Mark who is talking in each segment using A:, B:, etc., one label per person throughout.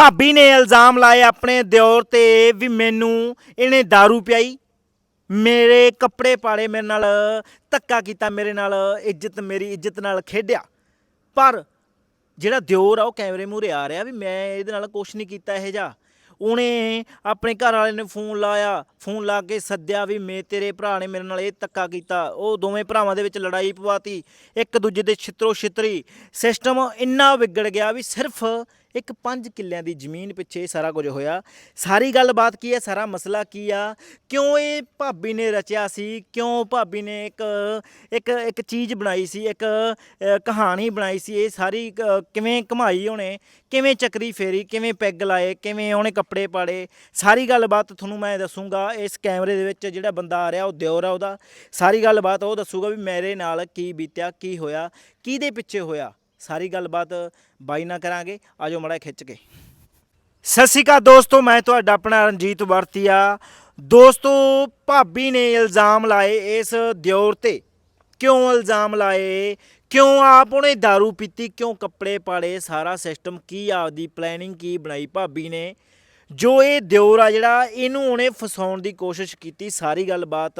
A: ਭਾਬੀ ਨੇ ਇਲਜ਼ਾਮ ਲਾਏ ਆਪਣੇ ਦਿਓਰ ਤੇ ਵੀ ਮੈਨੂੰ ਇਹਨੇ दारू ਪਿਆਈ। ਮੇਰੇ ਕੱਪੜੇ ਪਾੜੇ, ਮੇਰੇ ਨਾਲ ਧੱਕਾ ਕੀਤਾ, ਮੇਰੇ ਨਾਲ ਇੱਜ਼ਤ, ਮੇਰੀ ਇੱਜ਼ਤ ਨਾਲ ਖੇਡਿਆ। ਪਰ ਜਿਹੜਾ ਦਿਓਰ ਆ ਉਹ ਕੈਮਰੇ ਮੂਹਰੇ ਆ ਰਿਹਾ ਵੀ ਮੈਂ ਇਹਦੇ ਨਾਲ ਕੁਛ ਨਹੀਂ ਕੀਤਾ ਇਹ ਜਾ ਉਹਨੇ ਆਪਣੇ ਘਰ ਵਾਲੇ ਨੇ ਫੋਨ ਲਾਇਆ, ਫੋਨ ਲਾ ਕੇ ਸੱਦਿਆ ਵੀ ਮੇ ਤੇਰੇ ਭਰਾ ਨੇ ਮੇਰੇ ਨਾਲ ਇਹ ਧੱਕਾ ਕੀਤਾ। ਉਹ ਦੋਵੇਂ ਭਰਾਵਾਂ ਦੇ ਵਿੱਚ ਲੜਾਈ ਪਵਾਤੀ, ਇੱਕ ਦੂਜੇ ਦੇ ਛਿੱਤਰੋ ਛਿੱਤਰੀ ਸਿਸਟਮ ਇੰਨਾ ਵਿਗੜ ਗਿਆ ਵੀ ਸਿਰਫ ਇੱਕ 5 ਕਿੱਲਿਆਂ ਦੀ ਜ਼ਮੀਨ ਪਿੱਛੇ ਸਾਰਾ ਕੁਝ ਹੋਇਆ। ਸਾਰੀ ਗੱਲਬਾਤ ਕੀ ਹੈ? ਸਾਰਾ ਮਸਲਾ ਕੀ ਆ? ਕਿਉਂ ਇਹ ਭਾਬੀ ਨੇ ਰਚਿਆ ਸੀ? ਕਿਉਂ ਭਾਬੀ ਨੇ ਇੱਕ ਇੱਕ ਇੱਕ ਚੀਜ਼ ਬਣਾਈ ਸੀ? ਇੱਕ ਕਹਾਣੀ ਬਣਾਈ ਸੀ? ਇਹ ਸਾਰੀ ਕਿਵੇਂ ਕਮਾਈ ਉਹਨੇ? ਕਿਵੇਂ ਚੱਕਰੀ ਫੇਰੀ? ਕਿਵੇਂ ਪੈਗ ਲਾਏ? ਕਿਵੇਂ ਉਹਨੇ ਕੱਪੜੇ ਪਾੜੇ? ਸਾਰੀ ਗੱਲਬਾਤ ਤੁਹਾਨੂੰ ਮੈਂ ਦੱਸੂਗਾ ਇਸ ਕੈਮਰੇ ਦੇ ਵਿੱਚ। ਜਿਹੜਾ ਬੰਦਾ ਆ ਰਿਹਾ, ਉਹ ਦਿਓਰ ਆ ਉਹਦਾ। ਸਾਰੀ ਗੱਲਬਾਤ ਉਹ ਦੱਸੂਗਾ ਵੀ ਮੇਰੇ ਨਾਲ ਕੀ ਬੀਤਿਆ, ਕੀ ਹੋਇਆ, ਕਿਹਦੇ ਪਿੱਛੇ ਹੋਇਆ। ਸਾਰੀ ਗੱਲਬਾਤ ਬਾਈ ਨਾਲ ਕਰਾਂਗੇ। ਆਜੋ ਮੜਾ ਖਿੱਚ ਕੇ। ਸਤਿ ਸ਼੍ਰੀ ਅਕਾਲ ਦੋਸਤੋ, ਮੈਂ ਤੁਹਾਡਾ ਆਪਣਾ ਰਣਜੀਤ ਵਰਤੀਆ। ਦੋਸਤੋ, ਭਾਬੀ ਨੇ ਇਲਜ਼ਾਮ ਲਾਏ ਇਸ ਦਿਓਰ ਤੇ। ਕਿਉਂ ਇਲਜ਼ਾਮ ਲਾਏ? ਕਿਉਂ ਆਪ ਉਹਨੇ दारू ਪੀਤੀ? ਕਿਉਂ ਕੱਪੜੇ ਪਾੜੇ? ਸਾਰਾ ਸਿਸਟਮ ਕੀ ਆਪਦੀ ਪਲੈਨਿੰਗ ਕੀ ਬਣਾਈ ਭਾਬੀ ਨੇ? ਜੋ ਇਹ ਦਿਓਰ ਆ ਜਿਹੜਾ, ਇਹਨੂੰ ਉਹਨੇ ਫਸਾਉਣ ਦੀ ਕੋਸ਼ਿਸ਼ ਕੀਤੀ। ਸਾਰੀ ਗੱਲਬਾਤ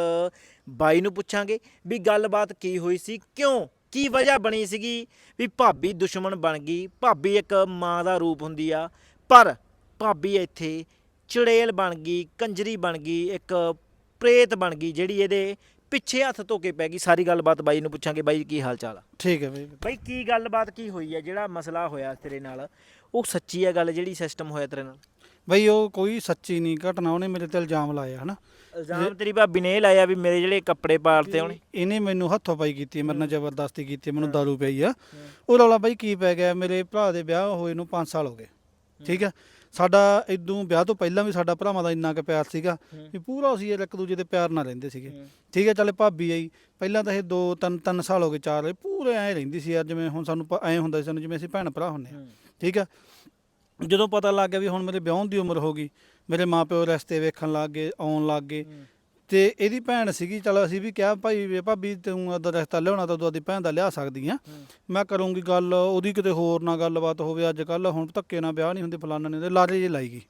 A: ਬਾਈ ਨੂੰ ਪੁੱਛਾਂਗੇ ਵੀ ਗੱਲਬਾਤ ਕੀ ਹੋਈ ਸੀ? ਕਿਉਂ ਕੀ ਵਜ੍ਹਾ ਬਣੀ ਸੀਗੀ ਵੀ ਭਾਬੀ ਦੁਸ਼ਮਣ ਬਣ ਗਈ? ਭਾਬੀ ਇੱਕ ਮਾਂ ਦਾ ਰੂਪ ਹੁੰਦੀ ਆ ਪਰ ਭਾਬੀ ਇੱਥੇ ਚੜੇਲ ਬਣ ਗਈ ਕੰਜਰੀ ਬਣ ਗਈ ਇੱਕ ਪ੍ਰੇਤ ਬਣ ਗਈ ਜਿਹੜੀ ਇਹਦੇ ਪਿੱਛੇ ਹੱਥ ਧੋ ਕੇ ਪੈ ਗਈ। ਸਾਰੀ ਗੱਲਬਾਤ ਬਾਈ ਨੂੰ ਪੁੱਛਾਂਗੇ ਬਾਈ ਕੀ ਹਾਲ ਚਾਲ ਆ?
B: ਠੀਕ ਹੈ ਬਈ।
A: ਬਾਈ ਕੀ ਗੱਲਬਾਤ ਕੀ ਹੋਈ ਹੈ ਜਿਹੜਾ ਮਸਲਾ ਹੋਇਆ ਤੇਰੇ ਨਾਲ ਉਹ ਸੱਚੀ ਹੈ ਗੱਲ ਜਿਹੜੀ ਸਿਸਟਮ ਹੋਇਆ ਤੇਰੇ ਨਾਲ?
B: ਬਈ ਉਹ ਕੋਈ ਸੱਚੀ ਨਹੀਂ ਘਟਨਾ ਉਹਨੇ ਮੇਰੇ ਤੇ ਇਲਜ਼ਾਮ ਲਾਇਆ ਹਨਾ?
A: ਇਲਜ਼ਾਮ ਤੇਰੀ ਭਾਬੀ ਨੇ ਇਹ ਲਾਇਆ ਵੀ ਮੇਰੇ ਜਿਹੜੇ ਕੱਪੜੇ ਪਾੜਤੇ ਉਹਨੇ
B: ਇਹਨੇ ਮੈਨੂੰ ਹੱਥੋਂ ਪਾਈ ਕੀਤੀ ਮੇਰੇ ਨਾਲ ਜ਼ਬਰਦਸਤੀ ਕੀਤੀ ਮੈਨੂੰ ਦਾਰੂ ਪਈ ਆ। ਉਹ ਰੌਲਾ ਬਾਈ ਕੀ ਪੈ ਗਿਆ? ਮੇਰੇ ਭਰਾ ਦੇ ਵਿਆਹ ਹੋਏ ਨੂੰ 5 ਸਾਲ ਹੋ ਗਏ। ਠੀਕ ਹੈ ਸਾਡਾ ਇਦੋਂ ਵਿਆਹ ਤੋਂ ਪਹਿਲਾਂ ਵੀ ਸਾਡਾ ਭਰਾਵਾਂ ਦਾ ਇੰਨਾ ਕੁ ਪਿਆਰ ਸੀਗਾ ਵੀ ਪੂਰਾ ਅਸੀਂ ਇੱਕ ਦੂਜੇ ਦੇ ਪਿਆਰ ਨਾਲ ਰਹਿੰਦੇ ਸੀਗੇ। ਠੀਕ ਹੈ ਚੱਲ ਭਾਬੀ ਆਈ। ਪਹਿਲਾਂ ਤਾਂ ਇਹ 2 3 3 ਸਾਲ ਹੋ ਗਏ ਚਾਰ ਹੋਏ, ਪੂਰੇ ਐਂ ਰਹਿੰਦੀ ਸੀ ਯਾਰ ਜਿਵੇਂ ਹੁਣ ਸਾਨੂੰ ਐਂ ਹੁੰਦਾ ਸੀ ਸਾਨੂੰ ਜਿਵੇਂ ਅਸੀਂ ਭੈਣ ਭਰਾ ਹੁੰਨੇ ਆ। ਠੀਕ ਹੈ ਜਦੋਂ ਪਤਾ ਲੱਗ ਗਿਆ ਵੀ ਹੁਣ ਮੇਰੇ ਵਿਆਹ ਦੀ ਉਮਰ ਹੋ ਗਈ ਮੇਰੇ ਮਾਪਿਓ ਰਸਤੇ ਵੇਖਣ ਲੱਗ ਗਏ ਆਉਣ ਲੱਗ ਗਏ। ਤੇ ਇਹਦੀ ਭੈਣ ਸੀਗੀ ਚਲ ਅਸੀਂ ਵੀ ਕਿਹਾ ਭਾਈ ਵੇ ਭਾਬੀ ਤੂੰ ਅੱਦਾ ਰਸਤਾ ਲਿਆਉਣਾ ਤਾਂ ਤੂੰ ਆਪਦੀ ਭੈਣ ਦਾ ਲਿਆ ਸਕਦੀ ਆ ਮੈਂ ਕਰੂੰਗੀ ਗੱਲ ਉਹਦੀ ਕਿਤੇ ਹੋਰ ਨਾ ਗੱਲਬਾਤ ਹੋਵੇ ਅੱਜ ਕੱਲ ਹੁਣ ਧੱਕੇ ਨਾਲ ਵਿਆਹ ਨਹੀਂ ਹੁੰਦੇ ਫਲਾਨਾ ਨਹੀਂ ਹੁੰਦੇ ਲਾਰੇ ਜੇ ਲਾਈ ਗਈ।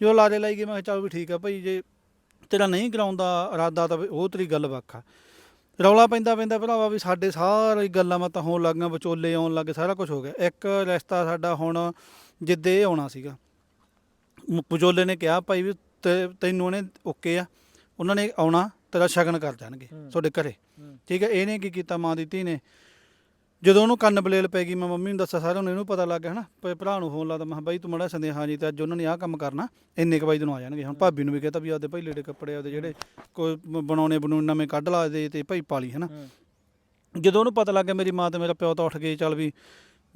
B: ਜੋ ਲਾਰੇ ਲਾਈ ਗਈ ਮੈਂ ਕਿਹਾ ਚੱਲ ਵੀ ਠੀਕ ਆ ਭਾਈ ਜੇ ਤੇਰਾ ਨਹੀਂ ਕਰਾਉਂਦਾ ਇਰਾਦਾ ਤਾਂ ਵੀ ਉਹ ਤੇਰੀ ਗੱਲ ਵੱਖ ਆ। ਰੌਲਾ ਪੈਂਦਾ ਪੈਂਦਾ ਭਰਾਵਾ ਵੀ ਸਾਡੇ ਸਾਰੇ ਗੱਲਾਂ ਮਤਾਂ ਹੋਣ ਲੱਗੀਆਂ ਵਿਚੋਲੇ ਆਉਣ ਲੱਗੇ ਸਾਰਾ ਕੁਝ ਹੋ ਗਿਆ। ਇੱਕ ਰਿਸ਼ਤਾ ਸਾਡਾ ਹੁਣ ਜਿੱਦੇ ਆਉਣਾ ਸੀਗਾ। ਵਿਚੋਲੇ ਨੇ ਕਿਹਾ ਭਾਈ ਵੀ ਤੇ- ਤੈਨੂੰ ਉਹਨੇ ਓਕੇ ਆ ਉਹਨਾਂ ਨੇ ਆਉਣਾ ਤੇਰਾ ਸ਼ਗਨ ਕਰ ਦੇਣਗੇ ਤੁਹਾਡੇ ਘਰੇ। ਠੀਕ ਹੈ ਇਹਨੇ ਕੀ ਕੀਤਾ ਮਾਂ ਦੀ ਧੀ ਨੇ। ਜਦੋਂ ਉਹਨੂੰ ਕੰਨ ਬਲੇਲ ਪੈ ਗਈ ਮੈਂ ਮੰਮੀ ਨੂੰ ਦੱਸਿਆ ਸਾਰਿਆਂ ਨੂੰ ਇਹਨੂੰ ਪਤਾ ਲੱਗ ਗਿਆ ਹਨਾ। ਪ- ਭਰਾ ਨੂੰ ਫੋਨ ਲਾਦਾ ਮੈਂ ਕਿਹਾ ਬਾਈ ਤੂੰ ਮੜਾ ਸੰਦੇਹਾ ਜੀ ਤੇ ਅੱਜ ਉਹਨਾਂ ਨੇ ਆਹ ਕੰਮ ਕਰਨਾ ਇੰਨੇ ਕੁ ਵਜੇ ਨੂੰ ਆ ਜਾਣਗੇ। ਹੁਣ ਭਾਬੀ ਨੂੰ ਵੀ ਕਹਤਾ ਵੀ ਆਪਦੇ ਭਾਈ ਲੀੜੇ ਕੱਪੜੇ ਆਪਦੇ ਜਿਹੜੇ ਕੋਈ ਬ- ਬਣਾਉਣੇ ਬਣਾਉਣੇ ਨਵੇਂ ਕੱਢ ਲਾ ਦੇ ਤੇ ਭਾਈ ਪਾਲੀ ਹਨਾ। ਜਦੋਂ ਉਹਨੂੰ ਪਤਾ ਲੱਗ ਗਿਆ ਮੇਰੀ ਮਾਂ ਤੇ ਮੇਰਾ ਪਿਓ ਤਾਂ ਉੱਠ ਗਏ ਚੱਲ ਵੀ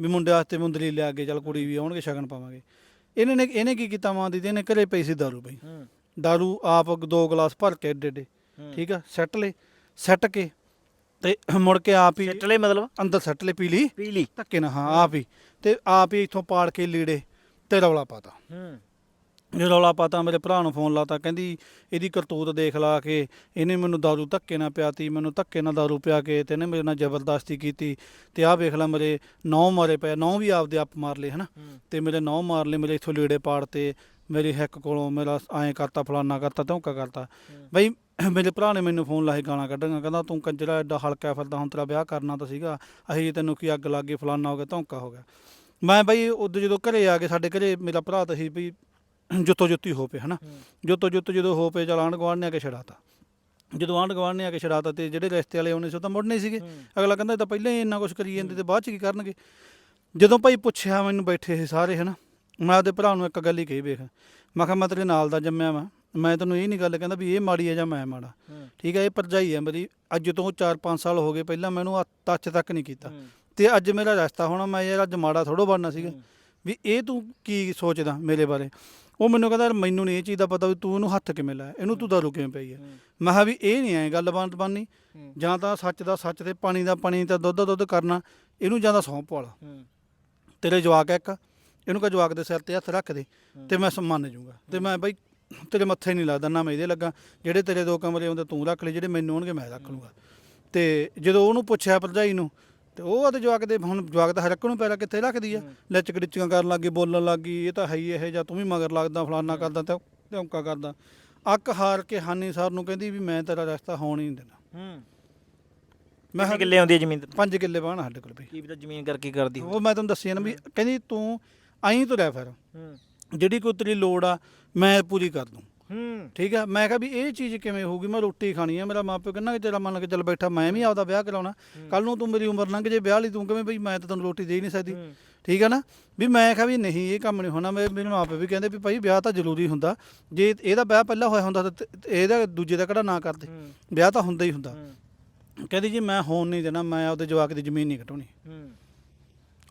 B: ਵੀ ਮੁੰਡੇ ਵਾਸਤੇ ਮੁੰਦਰੀ ਲਿਆ ਕੇ ਚੱਲ ਕੁੜੀ ਵੀ ਆਉਣਗੇ ਸ਼ਗਨ ਪਾਵਾਂਗੇ। ਇਹਨੇ ਨੇ ਇਹਨੇ ਕੀ ਕੀਤਾ ਮਾਂ ਦੀ ਤੇ ਇਹਨੇ ਘਰੇ ਪਈ ਸੀ ਦਾਰੂ ਪਈ ਦਾਰੂ ਆਪ ਦੋ ਗਲਾਸ ਭਰ ਕੇ ਏਡੇ ਏਡੇ ਠੀਕ ਆ ਸੱਟ ਲੈ ਸੱਟ ਕੇ ਤੇ ਮੁੜ ਕੇ ਆਪ ਹੀ
A: ਸਿੱਟਲੇ ਮਤਲਬ?
B: ਅੰਦਰ ਸੱਟ ਲੈ ਪੀ ਲਈ।
A: ਪੀ ਲਈ।
B: ਧੱਕੇ ਨਾਲ ਹਾਂ ਆਪ ਹੀ। ਤੇ ਆਪ ਹੀ ਇੱਥੋਂ ਪਾੜ ਕੇ ਲੀੜੇ ਤੇ ਰੌਲਾ ਪਾਤਾ।
A: ਹੂੰ।
B: ਰੌਲਾ ਪਾਤਾ ਮੇਰੇ ਭਰਾ ਨੂੰ ਫੋਨ ਲਾਤਾ ਕਹਿੰਦੀ ਇਹਦੀ ਕਰਤੂਤ ਦੇਖ ਲਾ ਕੇ ਇਹਨੇ ਮੈਨੂੰ ਦਾਰੂ ਧੱਕੇ ਨਾਲ ਪਿਆਤੀ ਮੈਨੂੰ ਧੱਕੇ ਨਾਲ ਦਾਰੂ ਪਿਆ ਕੇ ਤੇ ਇਹਨੇ ਮੇਰੇ ਨਾਲ ਜ਼ਬਰਦਸਤੀ ਕੀਤੀ ਤੇ ਆਹ ਵੇਖ ਲੈ ਮੇਰੇ ਨੌ ਮਾਰੇ ਪਏ ਨੌ ਵੀ ਆਪਦੇ ਆਪ ਮਾਰ ਲਏ ਹਨਾ? ਤੇ ਮੇਰੇ ਨੌ ਮਾਰ ਲਏ ਮੇਰੇ ਇੱਥੋਂ ਲੀੜੇ ਪਾੜ ਤੇ ਮੇਰੀ ਹਿੱਕ ਕੋਲੋਂ ਮੇਰਾ ਐਂ ਕਰਤਾ ਫਲਾਨਾ ਕਰਤਾ ਧੌਂਕਾ ਕਰਤਾ। ਬਈ ਮੇਰੇ ਭਰਾ ਨੇ ਮੈਨੂੰ ਫੋਨ ਲਾਹੇ ਗਾਲਾਂ ਕੱਢੀਆਂ ਕਹਿੰਦਾ ਤੂੰ ਕੰਜਰਾ ਐਡਾ ਹਲਕਾ ਫਿਰਦਾ ਹੁਣ ਤੇਰਾ ਵਿਆਹ ਕਰਨਾ ਤਾਂ ਸੀਗਾ ਅਸੀਂ ਤੈਨੂੰ ਕੀ ਅੱਗ ਲੱਗ ਗਈ ਫਲਾਨਾ ਹੋ ਗਿਆ ਧੌਂਕਾ ਹੋ ਗਿਆ। ਮੈਂ ਬਈ ਉਦੋਂ ਜਦੋਂ ਘਰੇ ਆ ਕੇ ਸਾਡੇ ਘਰੇ ਮੇਰਾ ਭਰਾ ਤਾਂ ਸੀ ਵੀ ਜੁੱਤੋ ਜੁੱਤੀ ਹੋ ਪਏ ਹਨਾ? ਜੁੱਤੋ ਜੁੱਤ ਜਦੋਂ ਹੋ ਪਏ ਚਲ ਆਂਢ ਗੁਆਂਢ ਨੇ ਆ ਕੇ ਛੜਾਤਾ ਜਦੋਂ ਆਂਢ ਗੁਆਂਢ ਨੇ ਆ ਕੇ ਛੜਾਤਾ ਤੇ ਜਿਹੜੇ ਰਿਸ਼ਤੇ ਵਾਲੇ ਆਉਣੇ ਸੀ ਉਹ ਤਾਂ ਮੁੜਨੇ ਸੀਗੇ। ਅਗਲਾ ਕਹਿੰਦਾ ਇਹ ਤਾਂ ਪਹਿਲਾਂ ਹੀ ਇੰਨਾ ਕੁਝ ਕਰੀ ਜਾਂਦੇ ਤੇ ਬਾਅਦ ਚ ਕੀ ਕਰਨਗੇ? ਜਦੋਂ ਭਾਈ ਪੁੱਛਿਆ ਮੈਨੂੰ ਬੈਠੇ ਸੀ ਸਾਰੇ ਹਨਾ? ਮੈਂ ਆਪਦੇ ਭਰਾ ਨੂੰ ਇੱਕ ਗੱਲ ਹੀ ਕਹੀ ਵੇਖ। ਮੈਂ ਕਿਹਾ ਮੈਂ ਤੇਰੇ ਨਾਲ ਦਾ ਜੰਮਿਆ ਵਾਂ। ਮੈਂ ਤੈਨੂੰ ਇਹ ਨਹੀਂ ਗੱਲ ਕਹਿੰਦਾ ਵੀ ਇਹ ਮਾੜੀ ਹੈ ਜਾਂ ਮੈਂ ਮਾੜਾ। ਠੀਕ ਹੈ ਇਹ ਪਰਜਾਈ ਹੈ ਮੇਰੀ। ਅੱਜ ਤੋਂ 4-5 ਸਾਲ ਹੋ ਗਏ ਪਹਿਲਾਂ ਮੈਨੂੰ ਆ ਟੱਚ ਤੱਕ ਨਹੀਂ ਕੀਤਾ। ਤੇ ਅੱਜ ਮੇਰਾ ਰਸਤਾ ਹੋਣਾ ਮੈਂ ਯਾਰ ਅੱਜ ਮਾੜਾ ਥੋੜੋ ਬਣਨਾ ਸੀਗਾ। ਵੀ ਇਹ ਤੂੰ ਕੀ ਸੋਚਦਾ ਮੇਰੇ ਬਾਰੇ? ਉਹ ਮੈਨੂੰ ਕਹਿੰਦਾ ਯਾਰ ਮੈਨੂੰ ਨਹੀਂ ਇਹ ਚੀਜ਼ ਦਾ ਪਤਾ ਵੀ ਤੂੰ ਇਹਨੂੰ ਹੱਥ ਕਿਵੇਂ ਲਾਇਆ? ਇਹਨੂੰ ਤੂੰ ਦਾਰੂ ਕਿਵੇਂ ਪਈ ਹੈ? ਮੈਂ ਕਿਹਾ ਵੀ ਇਹ ਨਹੀਂ ਐ ਗੱਲ ਬਣ ਬਣਨੀ ਜਾਂ ਤਾਂ ਸੱਚ ਦਾ ਸੱਚ ਤੇ ਪਾਣੀ ਦਾ ਪਾਣੀ ਤਾਂ ਦੁੱਧ ਦਾ ਦੁੱਧ ਕਰਨਾ ਇਹਨੂੰ ਜਾਂ ਤਾਂ ਸੌਂਪ ਵਾਲਾ। ਤੇਰੇ ਜਵਾਕ ਆ ਇੱਕ ਇਹਨੂੰ ਕਹ ਜਵਾਕ ਦੇ ਸਿਰ ਤੇ ਹੱਥ ਰੱਖ ਦੇ ਤੇ ਮੈਂ ਮੰਨ ਜਾਊਂਗਾ। ਤੇ ਮੈਂ ਬਾਈ ਤੇਰੇ ਮੱਥੇ ਨਹੀਂ ਲੱਗਦਾ ਨਾ ਮੈਂ ਇਹਦੇ ਲੱਗਾ। ਜਿਹੜੇ ਤੇਰੇ ਦੋ ਕਮਰੇ ਹੁੰਦੇ ਤੂੰ ਰੱਖ ਲੈ ਜਿਹੜੇ ਮੈਨੂੰ ਹੋਣਗੇ ਮੈਂ ਰੱਖ ਲੂੰਗਾ। ਤੇ ਜਦੋਂ ਉਹਨੂੰ ਪੁੱਛਿਆ ਭਰਜਾਈ ਨੂੰ ਤੇ ਉਹ ਤੇ ਜਵਾਕ ਦੇ ਹੁਣ ਜਵਾਕ ਤਾਂ ਹਰ ਇੱਕ ਨੂੰ ਪੈਰਾ ਕਿੱਥੇ ਰੱਖਦੀ ਆ। ਲਿਚ ਕੜਿਚੀਆਂ ਕਰਨ ਲੱਗੀ ਬੋਲਣ ਲੱਗੀ ਇਹ ਤਾਂ ਹੈ ਹੀ ਇਹ ਜਾਂ ਤੂੰ ਵੀ ਮਗਰ ਲੱਗਦਾ ਫਲਾਨਾ ਕਰਦਾ ਤੇ ਧੌਂਕਾ ਕਰਦਾ। ਅੱਕ ਹਾਰ ਕੇ ਹਾਨੀ ਸਰ ਨੂੰ ਕਹਿੰਦੀ ਵੀ ਮੈਂ ਤੇਰਾ ਰਸਤਾ ਹੋਣ ਹੀ ਨਹੀਂ ਦੇਣਾ।
A: ਹੂੰ।
B: ਮੈਂ
A: ਕਿੰਨੇ ਕਿੱਲੇ ਆਉਂਦੀ ਹੈ ਜ਼ਮੀਨ ਤੇ?
B: 5 ਕਿੱਲੇ ਬਾਣ ਸਾਡੇ ਕੋਲ ਵੀ।
A: ਕੀ ਪਤਾ ਜ਼ਮੀਨ ਕਰਕੇ ਕਰਦੀ
B: ਉਹ ਮੈਂ ਤੁਹਾਨੂੰ ਦੱਸਿਆ ਨਾ ਵੀ ਕਹਿੰਦੀ ਤੂੰ ਆਈ ਤੁਰਿਆ ਫਿਰ।
A: ਹੂੰ।
B: ਜਿਹੜੀ ਕੋਈ ਤੇਰੀ ਲੋੜ ਆ ਮੈਂ ਪੂਰੀ ਕਰ ਦੂੰ।
A: ਹੂੰ।
B: ਠੀਕ ਆ ਮੈਂ ਕਿਹਾ ਵੀ ਇਹ ਚੀਜ਼ ਕਿਵੇਂ ਹੋਊਗੀ? ਮੈਂ ਰੋਟੀ ਖਾਣੀ ਆ ਮੇਰਾ ਮਾਪਿਓ ਕਹਿੰਦਾ ਕਿ ਤੇਰਾ ਮੰਨ ਕੇ ਚੱਲ ਬੈਠਾ ਮੈਂ ਵੀ ਆਪਦਾ ਵਿਆਹ ਕਰਾਉਣਾ। ਕੱਲ ਨੂੰ ਤੂੰ ਮੇਰੀ ਉਮਰ ਲੰਘ ਜੇ ਵਿਆਹ ਲਈ ਤੂੰ ਕਿਵੇਂ ਬਈ ਮੈਂ ਤਾਂ ਤੈਨੂੰ ਰੋਟੀ ਦੇ ਹੀ ਨਹੀਂ ਸਕਦੀ।
A: ਹੂੰ।
B: ਠੀਕ ਆ ਨਾ? ਵੀ ਮੈਂ ਕਿਹਾ ਵੀ ਨਹੀਂ ਇਹ ਕੰਮ ਨਹੀਂ ਹੋਣਾ। ਮੇਰੇ ਮੇਰੇ ਮਾਪੇ ਵੀ ਕਹਿੰਦੇ ਵੀ ਭਾਈ ਵਿਆਹ ਤਾਂ ਜ਼ਰੂਰੀ ਹੁੰਦਾ। ਜੇ ਇਹਦਾ ਵਿਆਹ ਪਹਿਲਾਂ ਹੋਇਆ ਹੁੰਦਾ ਤਾਂ ਇਹਦਾ ਦੂਜੇ ਦਾ ਕਿਹੜਾ ਨਾ ਕਰਦੇ?
A: ਹੂੰ।
B: ਵਿਆਹ ਤਾਂ ਹੁੰਦਾ ਹੀ ਹੁੰਦਾ।
A: ਹੂੰ।
B: ਕਹਿੰਦੀ ਜੀ ਮੈਂ ਹੋਣ ਨਹੀਂ ਦੇਣਾ ਮੈਂ ਆਪਦੇ ਜਵਾਕ ਦੀ ਜ਼ਮੀਨ ਨਹੀਂ ਘਟਾਉਣੀ
A: ਹੂੰ।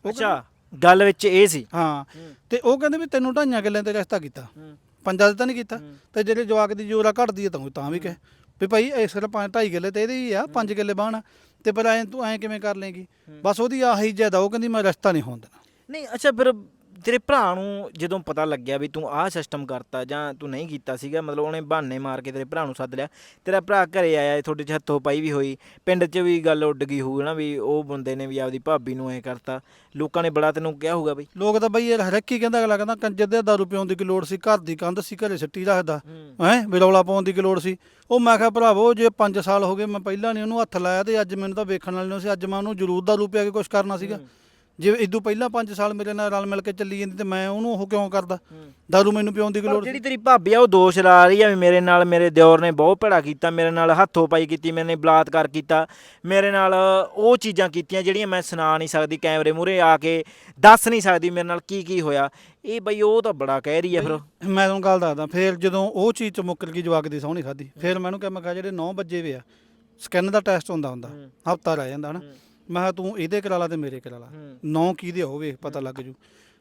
A: ਅੱਛਾ ਗੱਲ ਵਿੱਚ ਇਹ ਸੀ।
B: ਹਾਂ।
A: ਹੂੰ।
B: ਤੇ ਉਹ ਕਹਿੰਦੇ ਵੀ ਤੈਨੂੰ ਢਾਈਆਂ ਗੱਲਾਂ ਤੇ ਰਿਸ਼ਤਾ ਕੀਤਾ।
A: ਹੂੰ।
B: ਪੰਜਾਂ ਦੇ ਤਾਂ ਨਹੀਂ ਕੀਤਾ। ਤੇ ਜਿਹੜੇ ਜਵਾਕ ਦੀ ਜੋਰਾ ਘਟਦੀ ਹੈ ਤਾਂ ਤਾਂ ਵੀ ਕਹੇ ਵੀ ਭਾਈ ਇਸ ਤਰ੍ਹਾਂ ਪੰਜ ਢਾਈ ਕਿੱਲੇ ਤੇ ਇਹਦੇ ਹੀ ਆ ਪੰਜ ਕਿੱਲੇ ਬਾਣ ਤੇ ਪਰ ਐ ਤੂੰ ਐ ਕਿਵੇਂ ਕਰ ਲੇਗੀ ਬਸ ਉਹਦੀ ਆਹੀ ਜ਼ਿਆਦਾ ਉਹ ਕਹਿੰਦੀ ਮੈਂ ਰਸਤਾ ਨਹੀਂ ਹੋਣ ਦੇਣਾ।
A: ਨਹੀਂ ਅੱਛਾ ਫਿਰ ਤੇਰੇ ਭਰਾ ਨੂੰ ਜਦੋਂ ਪਤਾ ਲੱਗਿਆ ਵੀ ਤੂੰ ਆਹ ਸਿਸਟਮ ਕਰਤਾ ਜਾਂ ਤੂੰ ਨਹੀਂ ਕੀਤਾ ਸੀਗਾ ਮਤਲਬ ਉਹਨੇ ਬਹਾਨੇ ਮਾਰ ਕੇ ਤੇਰੇ ਭਰਾ ਨੂੰ ਸੱਦ ਲਿਆ। ਤੇਰਾ ਭਰਾ ਘਰੇ ਆਇਆ ਤੁਹਾਡੇ 'ਚ ਹੱਥੋਂ ਪਾਈ ਵੀ ਹੋਈ। ਪਿੰਡ 'ਚ ਵੀ ਗੱਲ ਉੱਡ ਗਈ ਹੋਊ ਨਾ ਵੀ ਉਹ ਬੰਦੇ ਨੇ ਵੀ ਆਪਦੀ ਭਾਬੀ ਨੂੰ ਐ ਕਰਤਾ। ਲੋਕਾਂ ਨੇ ਬੜਾ ਤੈਨੂੰ ਕਿਹਾ ਹੋਊਗਾ ਬਈ।
B: ਲੋਕ ਤਾਂ ਬਈ ਹਰ ਇੱਕ ਹੀ ਕਹਿੰਦਾ ਅਗਲਾ ਕਹਿੰਦਾ ਕੰਜਰ ਦੇ ਦਾਰੂ ਪਿਉਣ ਦੀ ਕੀ ਲੋੜ ਸੀ? ਘਰ ਦੀ ਕੰਧ ਸੀ ਘਰੇ ਸਿੱਟੀ ਰੱਖਦਾ।
A: ਹੂੰ।
B: ਵਿਰੌਲਾ ਪਾਉਣ ਦੀ ਕੀ ਲੋੜ ਸੀ? ਉਹ ਮੈਂ ਕਿਹਾ ਭਰਾਵੋ ਜੇ 5 ਸਾਲ ਹੋ ਗਏ ਮੈਂ ਪਹਿਲਾਂ ਨਹੀਂ ਉਹਨੂੰ ਹੱਥ ਲਾਇਆ ਤੇ ਅੱਜ ਮੈਨੂੰ ਤਾਂ ਵੇਖਣ ਵਾਲੇ ਨੂੰ ਸੀ ਅੱਜ ਮੈਂ ਉਹਨੂੰ ਜ਼ਰੂਰ ਦਾਰੂ ਪਿਆ ਕੇ ਕੁਝ ਕਰਨਾ ਸੀਗਾ। ਜੇ ਇਦੋਂ ਪਹਿਲਾਂ 5 ਸਾਲ ਮੇਰੇ ਨਾਲ ਰਲ ਮਿਲ ਕੇ ਚੱਲੀ ਜਾਂਦੀ ਤੇ ਮੈਂ ਉਹਨੂੰ ਉਹ ਕਿਉਂ ਕਰਦਾ? ਦਾਰੂ ਮੈਨੂੰ ਪਿਉਣ ਦੀ ਕੀ
A: ਪਰ
B: ਲੋੜ
A: ਜਿਹੜੀ ਤੇਰੀ ਭਾਬੀ ਆ ਉਹ ਦੋਸ਼ ਲਾ ਰਹੀ ਆ ਵੀ ਮੇਰੇ ਨਾਲ ਮੇਰੇ ਦਿਓਰ ਨੇ ਬਹੁਤ ਭੜਾ ਕੀਤਾ ਮੇਰੇ ਨਾਲ ਹੱਥੋਂ ਪਾਈ ਕੀਤੀ ਮੈਨੇ ਬਲਾਤਕਾਰ ਕੀਤਾ ਮੇਰੇ ਨਾਲ ਉਹ ਚੀਜ਼ਾਂ ਕੀਤੀਆਂ ਜਿਹੜੀਆਂ ਮੈਂ ਸੁਣਾ ਨਹੀਂ ਸਕਦੀ ਕੈਮਰੇ ਮੂਹਰੇ ਆ ਕੇ ਦੱਸ ਨਹੀਂ ਸਕਦੀ ਮੇਰੇ ਨਾਲ ਕੀ ਕੀ ਹੋਇਆ। ਇਹ ਬਈ ਉਹ ਤਾਂ ਬੜਾ ਕਹਿ ਰਹੀ ਆ ਫਿਰ।
B: ਮੈਂ ਤੁਹਾਨੂੰ ਗੱਲ ਦੱਸਦਾ ਫਿਰ ਜਦੋਂ ਉਹ ਚੀਜ਼ ਚ ਮੁੱਕਰ ਗਈ ਜਵਾਕ ਦੀ ਨਹੀਂ ਖਾਦੀ ਫਿਰ ਮੈਨੂੰ ਕਿਹਾ ਮੈਂ ਕਿਹਾ ਜਿਹੜੇ 9 ਵਜੇ ਵੇ ਆ ਸਕੈਨ ਦਾ ਟੈਸਟ ਹੁੰਦਾ ਹੁੰਦਾ। ਹਫਤਾ ਰਹਿ ਜਾਂਦਾ ਹਨਾ? ਮੈਂ ਕਿਹਾ ਤੂੰ ਇਹਦੇ ਕਰਾ ਲਾ ਤੇ ਮੇਰੇ ਕਰਾ ਲਾ। ਨੌ ਕਿਹਦੇ ਹੋਵੇ ਪਤਾ ਲੱਗ ਜੂ।